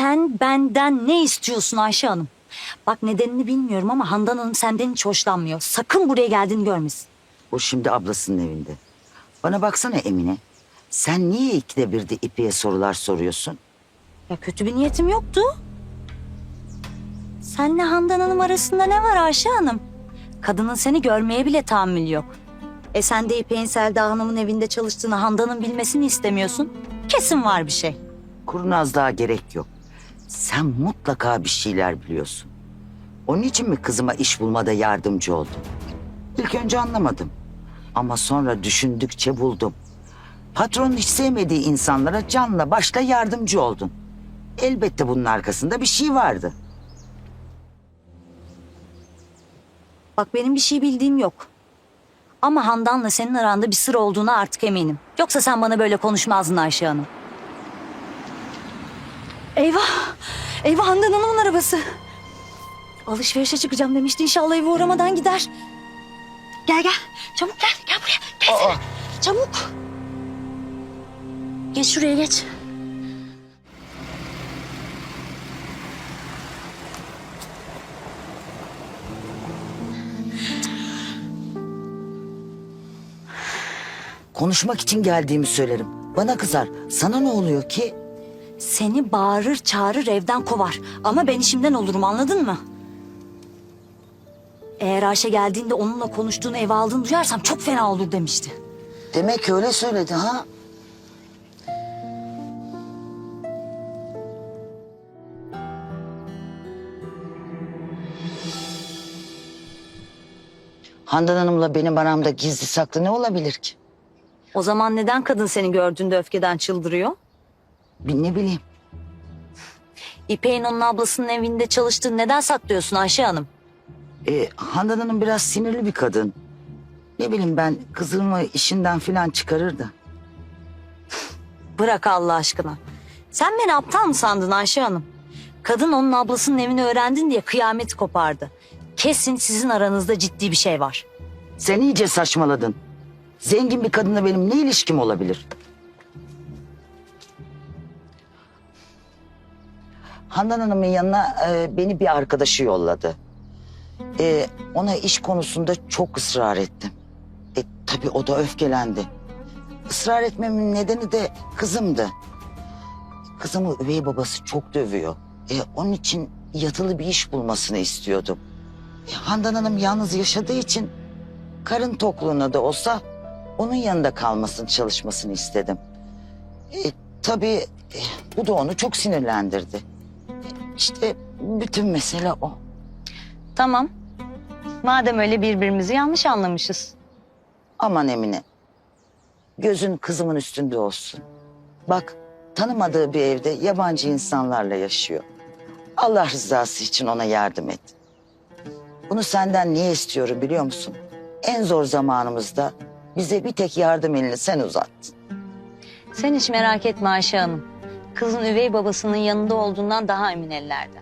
Sen benden ne istiyorsun Ayşe Hanım? Bak nedenini bilmiyorum ama Handan Hanım senden hiç hoşlanmıyor. Sakın buraya geldiğini görmesin. O şimdi ablasının evinde. Bana baksana Emine. Sen niye ikide bir de İpek'e sorular soruyorsun? Ya kötü bir niyetim yoktu. Senle Handan Hanım arasında ne var Ayşe Hanım? Kadının seni görmeye bile tahammülü yok. E sen de İpek'in Selda Hanım'ın evinde çalıştığını Handan'ın bilmesini istemiyorsun. Kesin var bir şey. Kurnaz daha gerek yok. Sen mutlaka bir şeyler biliyorsun. Onun için mi kızıma iş bulmada yardımcı oldun? İlk önce anlamadım. Ama sonra düşündükçe buldum. Patronun hiç sevmediği insanlara canla başla yardımcı oldun. Elbette bunun arkasında bir şey vardı. Bak benim bir şey bildiğim yok. Ama Handan'la senin aranda bir sır olduğuna artık eminim. Yoksa sen bana böyle konuşmazdın Ayşe Hanım. Eyvah! Eyvah Handan Hanım'ın arabası. Alışverişe çıkacağım demişti. İnşallah eve uğramadan gider. Gel gel. Çabuk gel. Gel buraya. Gelsene. Çabuk. Geç şuraya geç. Konuşmak için geldiğimi söylerim. Bana kızar. Sana ne oluyor ki? Seni bağırır çağırır evden kovar. Ama ben işimden olurum anladın mı? Eğer Ayşe geldiğinde onunla konuştuğunu eve aldığını duyarsam çok fena olur demişti. Demek öyle söyledi ha? Handan Hanım'la benim aramda gizli saklı ne olabilir ki? O zaman neden kadın seni gördüğünde öfkeden çıldırıyor? Bir ne bileyim. İpek'in onun ablasının evinde çalıştığını neden saklıyorsun Ayşe Hanım? E, Handan Hanım biraz sinirli bir kadın. Ne bileyim ben kızımı işinden filan çıkarır da. Bırak Allah aşkına. Sen beni aptal mı sandın Ayşe Hanım? Kadın onun ablasının evini öğrendin diye kıyamet kopardı. Kesin sizin aranızda ciddi bir şey var. Sen iyice saçmaladın. Zengin bir kadınla benim ne ilişkim olabilir? Handan Hanım'ın yanına e, beni bir arkadaşı yolladı. E, ona iş konusunda çok ısrar ettim. E, tabii o da öfkelendi. Israr etmemin nedeni de kızımdı. Kızımı üvey babası çok dövüyor. E, onun için yatılı bir iş bulmasını istiyordum. E, Handan Hanım yalnız yaşadığı için karın tokluğuna da olsa onun yanında kalmasını çalışmasını istedim. E, tabii e, bu da onu çok sinirlendirdi. İşte bütün mesele o. Tamam. Madem öyle birbirimizi yanlış anlamışız. Aman Emine. Gözün kızımın üstünde olsun. Bak tanımadığı bir evde yabancı insanlarla yaşıyor. Allah rızası için ona yardım et. Bunu senden niye istiyorum biliyor musun? En zor zamanımızda bize bir tek yardım elini sen uzattın. Sen hiç merak etme Ayşe Hanım. Kızın üvey babasının yanında olduğundan daha emin ellerde.